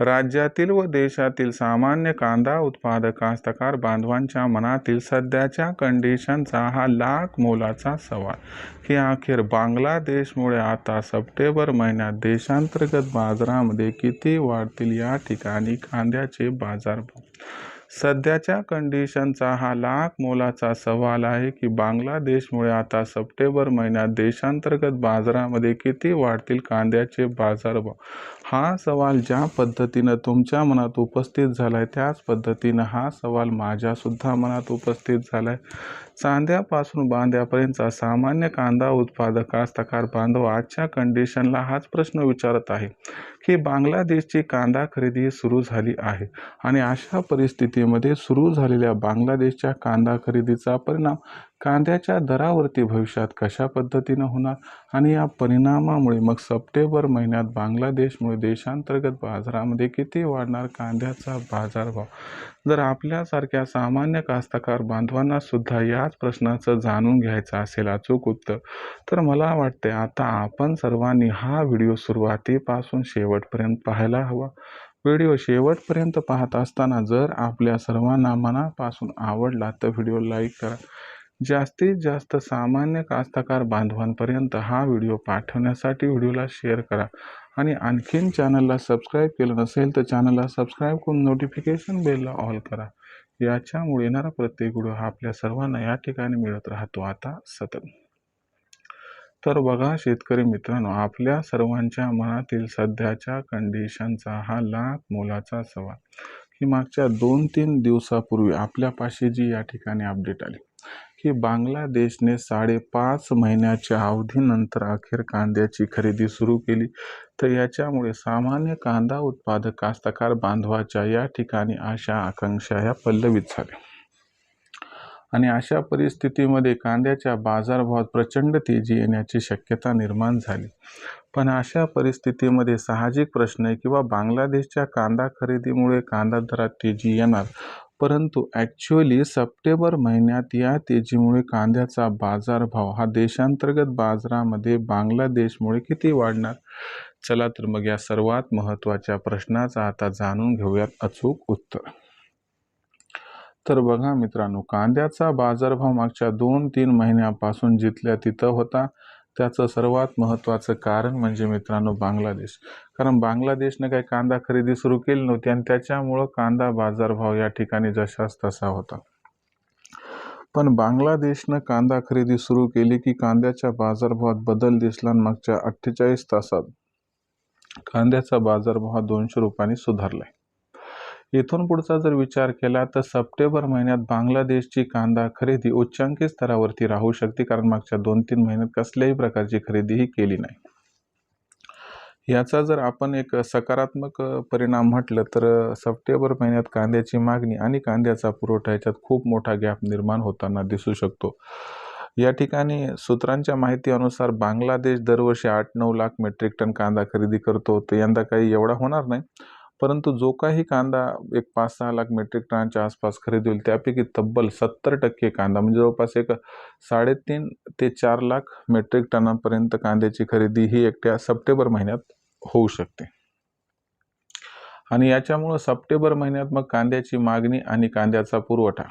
राज्यातील व देशातील सामान्य कांदा उत्पादक कास्तकार बांधवांच्या मनातील सध्याच्या कंडिशनचा हा लाख मोलाचा सवाल. की अखेर बांगलादेशमुळे आता सप्टेंबर महिन्यात देशांतर्गत बाजारामध्ये किती वाढतील या ठिकाणी कांद्याचे बाजारभाव सध्याच्या कंडिशनचा हा लाख मोलाचा सवाल आहे की बांगलादेशमुळे आता सप्टेंबर महिन्यात देशांतर्गत बाजारामध्ये किती वाढतील कांद्याचे बाजारभाव हा सवाल ज्या पद्धतीनं तुमच्या मनात उपस्थित झाला आहे त्याच पद्धतीनं हा सवाल माझ्यासुद्धा मनात उपस्थित झाला आहे चांद्यापासून बांध्यापर्यंतचा सामान्य कांदा उत्पादक कास्तकार बांधव आजच्या कंडिशनला हाच प्रश्न विचारत आहे. की बांगलादेशची कांदा खरेदी सुरू झाली आहे आणि अशा परिस्थितीमध्ये सुरू झालेल्या बांगलादेशच्या कांदा खरेदीचा परिणाम कांद्याच्या दरावरती भविष्यात कशा पद्धतीनं होणार आणि या परिणामामुळे मग सप्टेंबर महिन्यात बांगलादेशमुळे देशांतर्गत बाजारामध्ये किती वाढणार कांद्याचा बाजारभाव? जर आपल्यासारख्या सामान्य कास्तकार बांधवांना सुद्धा याच प्रश्नाचं जाणून घ्यायचं असेल अचूक उत्तर तर मला वाटते आता आपण सर्वांनी हा व्हिडिओ सुरुवातीपासून शेवटपर्यंत पाहायला हवा. व्हिडिओ शेवटपर्यंत पाहत असताना जर आपल्या सर्वांना मनापासून आवडला तर व्हिडिओ लाईक करा. जास्तीत जास्त सामान्य कास्तकार बांधवांपर्यंत हा व्हिडिओ पाठवण्यासाठी व्हिडिओला शेअर करा आणि आणखीन चॅनलला सबस्क्राईब केलं नसेल तर चॅनलला सबस्क्राईब करून नोटिफिकेशन बेलला ऑल करा. याच्यामुळे येणारा प्रत्येक व्हिडिओ हा आपल्या सर्वांना या ठिकाणी मिळत राहतो. आता सतत. तर बघा शेतकरी मित्रांनो आपल्या सर्वांच्या मनातील सध्याच्या कंडिशनचा हा लाख मोलाचा सवाल. की मागच्या दोन तीन दिवसापूर्वी आपल्यापाशी जी या ठिकाणी अपडेट आली की बांगलादेशने साडेपाच महिन्याच्या अवधीनंतर अखेर कांद्याची खरेदी सुरू केली. तर याच्यामुळे सामान्य कांदा उत्पादक कास्तकार बांधवाच्या या ठिकाणी आशा आकांक्षा या पल्लवित झाल्या. आणि अशा परिस्थितीमध्ये कांद्याच्या बाजारभावात प्रचंड तेजी येण्याची शक्यता निर्माण झाली. पण अशा परिस्थितीमध्ये साहजिक प्रश्न आहे किंवा बांगलादेशच्या कांदा खरेदीमुळे कांदा दरात तेजी येणार? परंतु ॲक्च्युअली सप्टेंबर महिन्यात या तेजीमुळे कांद्याचा बाजारभाव हा देशांतर्गत बाजारामध्ये बांगलादेशमुळे किती वाढणार? चला तर मग या सर्वात महत्त्वाच्या प्रश्नाचा आता जाणून घेऊयात अचूक उत्तर. तर बघा मित्रांनो कांद्याचा बाजारभाव मागच्या दोन तीन महिन्यापासून जिथल्या तिथं होता त्याचं सर्वात महत्त्वाचं कारण म्हणजे मित्रांनो बांगलादेश. कारण बांगलादेशनं काही कांदा खरेदी सुरू केली नव्हती आणि त्याच्यामुळं कांदा बाजारभाव या ठिकाणी जशाच तसा होता. पण बांगलादेशनं कांदा खरेदी सुरू केली की कांद्याच्या बाजारभावात बदल दिसला आणि मागच्या अठ्ठेचाळीस तासात कांद्याचा बाजारभाव दोनशे रुपयांनी सुधारलाय. इथून पुढचा जर विचार केला तर सप्टेंबर महिन्यात बांगलादेशची कांदा खरेदी उच्चांकी स्तरावरती राहू शकते. कारण मागच्या दोन तीन महिन्यात कसल्याही प्रकारची खरेदी ही केली नाही. याचा जर आपण एक सकारात्मक परिणाम म्हटलं तर सप्टेंबर महिन्यात कांद्याची मागणी आणि कांद्याचा पुरवठा याच्यात खूप मोठा गॅप निर्माण होताना दिसू शकतो. या ठिकाणी सूत्रांच्या माहितीनुसार बांगलादेश दरवर्षी आठ नऊ लाख मेट्रिक टन कांदा खरेदी करतो. तर यंदा काही एवढा होणार नाही. परंतु जो काही कांदा एक पाच सहा लाख मेट्रिक टनाच्या आसपास खरेदी होईल त्यापैकी तब्बल सत्तर टक्के कांदा म्हणजे जवळपास एक साडेतीन ते चार लाख मेट्रिक टनापर्यंत कांद्याची खरेदी ही एकट्या सप्टेंबर महिन्यात होऊ शकते. आणि याच्यामुळं सप्टेंबर महिन्यात मग कांद्याची मागणी आणि कांद्याचा पुरवठा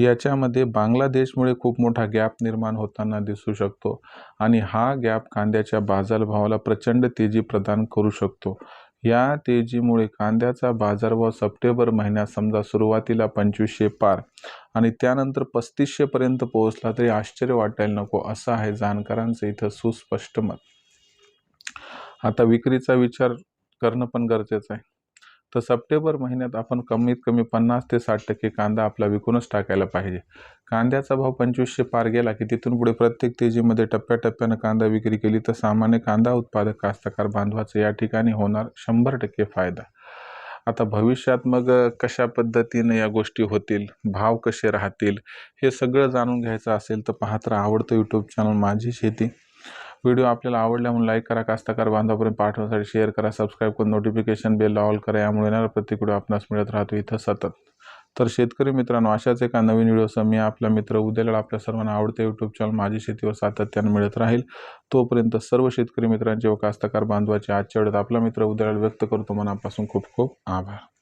याच्यामध्ये बांगलादेशमुळे खूप मोठा गॅप निर्माण होताना दिसू शकतो आणि हा गॅप कांद्याच्या बाजारभावाला प्रचंड तेजी प्रदान करू शकतो. या तेजीमुळे कांद्याचा बाजारभाव सप्टेंबर महिन्यात समजा सुरुवातीला पंचवीसशे पार आणि त्यानंतर पस्तीसशेपर्यंत पोहोचला तरी आश्चर्य वाटायला नको असं आहे जाणकारांचं इथं सुस्पष्ट मत. आता विक्रीचा विचार करणं पण गरजेचं आहे. तर सप्टेंबर महिन्यात आपण कमीत कमी पन्नास ते साठ टक्के कांदा आपला विकूनच टाकायला पाहिजे. कांद्याचा भाव पंचवीसशे पार गेला की तिथून पुढे प्रत्येक तेजीमध्ये टप्प्याटप्प्यानं कांदा विक्री केली तर सामान्य कांदा उत्पादक कास्तकार बांधवाचं या ठिकाणी होणार शंभर टक्के फायदा. आता भविष्यात मग कशा पद्धतीनं या गोष्टी होतील भाव कसे राहतील हे सगळं जाणून घ्यायचं असेल तर पाहत राहा आवडतं यूट्यूब चॅनल माझी शेती. व्हिडिओ आपल्याला आवडला म्हणून लाईक करा कास्तकार बांधवापर्यंत पाठवण्यासाठी शेअर करा सबस्क्राईब करून नोटिफिकेशन बेल ऑल करा. यामुळे येणारा प्रत्येक व्हिडिओ आपणास मिळत राहतो इथं सतत. तर शेतकरी मित्रांनो अशाच एका नवीन व्हिडिओसह मी आपला मित्र उद्याला आपल्या सर्वांना आवडते यूट्यूब चॅनल माझी शेतीवर सातत्यानं मिळत राहील. तोपर्यंत सर्व शेतकरी मित्रांचे व कास्तकार बांधवाचे आजच्या वेळेत आपला मित्र उद्याला व्यक्त करतो. मनापासून खूप खूप आभार.